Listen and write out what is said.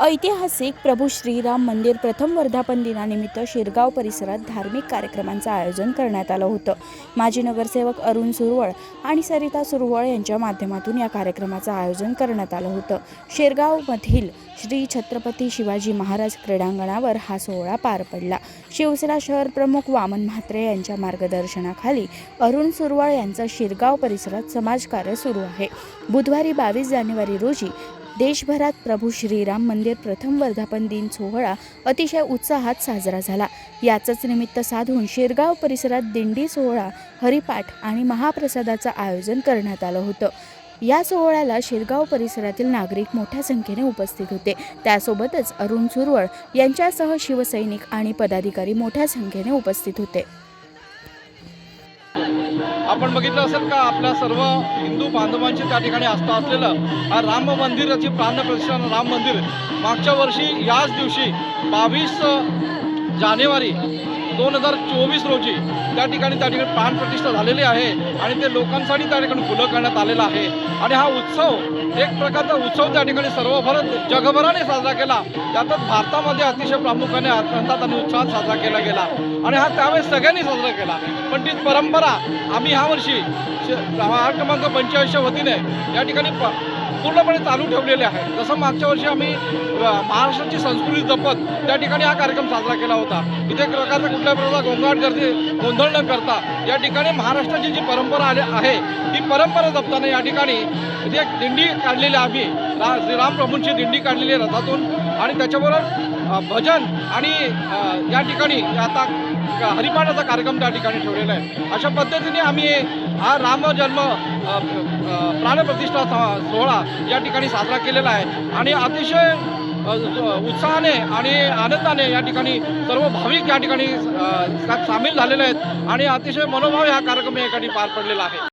ऐतिहासिक प्रभू श्रीराम मंदिर प्रथम वर्धापन दिनानिमित्त शिरगाव परिसरात धार्मिक कार्यक्रमांचं आयोजन करण्यात आलं होतं. माजी नगरसेवक अरुण सुरवळ आणि सरिता सुरवळ यांच्या माध्यमातून या कार्यक्रमाचं आयोजन करण्यात आलं होतं. शिरगावमधील श्री छत्रपती शिवाजी महाराज क्रीडांगणावर हा सोहळा पार पडला. शिवसेना शहर प्रमुख वामन म्हात्रे यांच्या मार्गदर्शनाखाली अरुण सुरवळ यांचं शिरगाव परिसरात समाजकार्य सुरू आहे. बुधवारी बावीस जानेवारी रोजी देशभरात प्रभू श्रीराम मंदिर प्रथम वर्धापन दिन सोहळा अतिशय उत्साहात साजरा झाला. याचंच निमित्त साधून शिरगाव परिसरात दिंडी सोहळा हरिपाठ आणि महाप्रसादाचं आयोजन करण्यात आलं होतं. या सोहळ्याला शिरगाव परिसरातील नागरिक मोठ्या संख्येने उपस्थित होते. त्यासोबतच अरुण सुरवळ यांच्यासह शिवसैनिक आणि पदाधिकारी मोठ्या संख्येने उपस्थित होते. आपण बघितलं असेल का आपल्या सर्व हिंदू बांधवांची त्या ठिकाणी आस्था असलेलं हा राम मंदिराची प्राणप्रतिष्ठा राम मंदिर. मागच्या वर्षी याच दिवशी बावीस जानेवारी दोन हजार चोवीस रोजी त्या ठिकाणी त्या ठिकाणी प्राणप्रतिष्ठा झालेली आहे आणि ते लोकांसाठी त्या ठिकाणी खुलं करण्यात आलेलं आहे. आणि हा उत्सव एक प्रकारचा उत्सव त्या ठिकाणी सर्व भारत जगभराने साजरा केला. त्यातच भारतामध्ये अतिशय प्रामुख्याने आनंदात आणि उत्साहात साजरा केला गेला. आणि हा त्यावेळेस सगळ्यांनी साजरा केला. पण तीच परंपरा आम्ही ह्या वर्षी क्रमांक पंचेचाळीसच्या वतीने या ठिकाणी प पूर्णपणे चालू ठेवलेले आहे. जसं मागच्या वर्षी आम्ही महाराष्ट्राची संस्कृती जपत त्या ठिकाणी हा कार्यक्रम साजरा केला होता. इथे प्रकारचा कुठल्या प्रकारचा गोंगाट गर्दी गोंधळ न करता या ठिकाणी महाराष्ट्राची जी परंपरा आली आहे ती परंपरा जपताना या ठिकाणी जे दिंडी काढलेली आम्ही रा श्रीरामप्रभूंची दिंडी काढलेली आहे रथातून. आणि त्याच्याबरोबर भजन आणि या ठिकाणी आता क- हरिपाठाचा कार्यक्रम त्या ठिकाणी ठेवलेला आहे. अशा पद्धतीने आम्ही हा राम जन्म प्राणप्रतिष्ठा सोहळा या ठिकाणी साजरा केलेला आहे. आणि अतिशय उत्साहाने आणि आनंदाने या ठिकाणी सर्व भाविक या ठिकाणी सामील झालेले आहेत. आणि अतिशय मनोभाव हा कार्यक्रम या ठिकाणी पार पडलेला आहे.